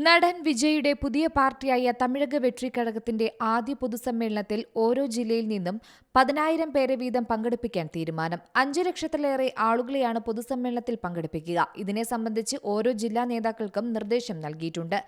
നടൻ വിജയുടെ പുതിയ പാർട്ടിയായ തമിഴക വെട്രി കഴകത്തിന്റെ ആദ്യ പൊതുസമ്മേളനത്തിൽ ഓരോ ജില്ലയിൽ നിന്നും പതിനായിരം പേരെ വീതം പങ്കെടുപ്പിക്കാൻ തീരുമാനം. അഞ്ചു ലക്ഷത്തിലേറെ ആളുകളെയാണ് പൊതുസമ്മേളനത്തിൽ പങ്കെടുപ്പിക്കുക. ഇതിനെ സംബന്ധിച്ച് ഓരോ ജില്ലാ നേതാക്കൾക്കും നിർദ്ദേശം നൽകിയിട്ടുണ്ട്.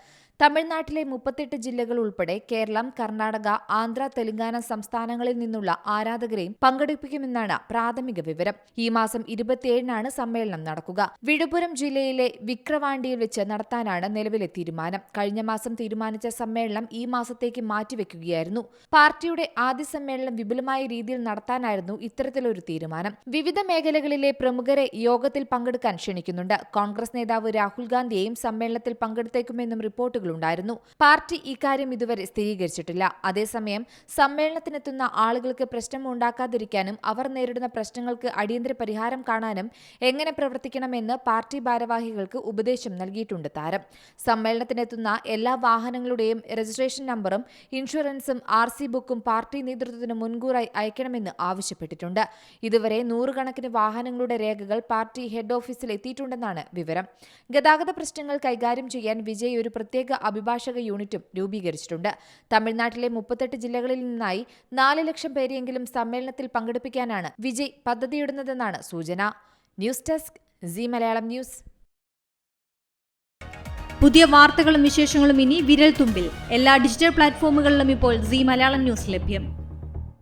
തമിഴ്നാട്ടിലെ മുപ്പത്തെട്ട് ജില്ലകൾ ഉൾപ്പെടെ കേരളം കർണാടക ആന്ധ്ര തെലങ്കാന സംസ്ഥാനങ്ങളിൽ നിന്നുള്ള ആരാധകരെയും പങ്കെടുപ്പിക്കുമെന്നാണ് പ്രാഥമിക വിവരം. ഈ മാസം ഇരുപത്തിയേഴിനാണ് സമ്മേളനം നടക്കുക. വിഴുപുരം ജില്ലയിലെ വിക്രവാണ്ടിയിൽ വെച്ച് നടത്താനാണ് നിലവിലെ തീരുമാനം. കഴിഞ്ഞ മാസം തീരുമാനിച്ച സമ്മേളനം ഈ മാസത്തേക്ക് മാറ്റിവെക്കുകയായിരുന്നു. പാർട്ടിയുടെ ആദ്യ സമ്മേളനം വിപുലമായ രീതിയിൽ നടത്താനായിരുന്നു ഇത്തരത്തിലൊരു തീരുമാനം. വിവിധ മേഖലകളിലെ പ്രമുഖരെ യോഗത്തിൽ പങ്കെടുക്കാൻ ക്ഷണിക്കുന്നുണ്ട്. കോൺഗ്രസ് നേതാവ് രാഹുൽ ഗാന്ധിയെയും സമ്മേളനത്തിൽ പങ്കെടുത്തേക്കുമെന്നും റിപ്പോർട്ടുകളുണ്ടായിരുന്നു. പാർട്ടി ഇക്കാര്യം ഇതുവരെ സ്ഥിരീകരിച്ചിട്ടില്ല. അതേസമയം സമ്മേളനത്തിനെത്തുന്ന ആളുകൾക്ക് പ്രശ്നം ഉണ്ടാക്കാതിരിക്കാനും അവർ നേരിടുന്ന പ്രശ്നങ്ങൾക്ക് അടിയന്തര പരിഹാരം കാണാനും എങ്ങനെ പ്രവർത്തിക്കണമെന്ന് പാർട്ടി ഭാരവാഹികൾക്ക് ഉപദേശം നൽകിയിട്ടുണ്ട് താരം. സമ്മേളനത്തിനെത്തുന്ന എല്ലാ വാഹനങ്ങളുടെയും രജിസ്ട്രേഷൻ നമ്പറും ഇൻഷുറൻസും ആർ ബുക്കും പാർട്ടി നേതൃത്വത്തിന് മുൻകൂറായി അയക്കണമെന്ന് ആവശ്യപ്പെട്ടിട്ടുണ്ട്. ഇതുവരെ നൂറുകണക്കിന് വാഹനങ്ങളുടെ രേഖകൾ പാർട്ടി ഹെഡ് ഓഫീസിൽ എത്തിയിട്ടുണ്ടെന്നാണ് വിവരം. ഗതാഗത പ്രശ്നങ്ങൾ കൈകാര്യം ചെയ്യാൻ വിജയ് ഒരു പ്രത്യേക അഭിഭാഷക യൂണിറ്റും രൂപീകരിച്ചിട്ടുണ്ട്. തമിഴ്നാട്ടിലെ മുപ്പത്തെട്ട് ജില്ലകളിൽ നിന്നായി നാല് ലക്ഷം പേരെയെങ്കിലും സമ്മേളനത്തിൽ പങ്കെടുപ്പിക്കാനാണ് വിജയ് പദ്ധതിയിടുന്നതെന്നാണ് സൂചന. News desk C Malayalam news. പുതിയ വാർത്തകളും വിശേഷങ്ങളും ഇനി വിരൽ തുമ്പിൽ. എല്ലാ ഡിജിറ്റൽ പ്ലാറ്റ്ഫോമുകളിലും ഇപ്പോൾ സി മലയാളം ന്യൂസ് ലഭ്യം.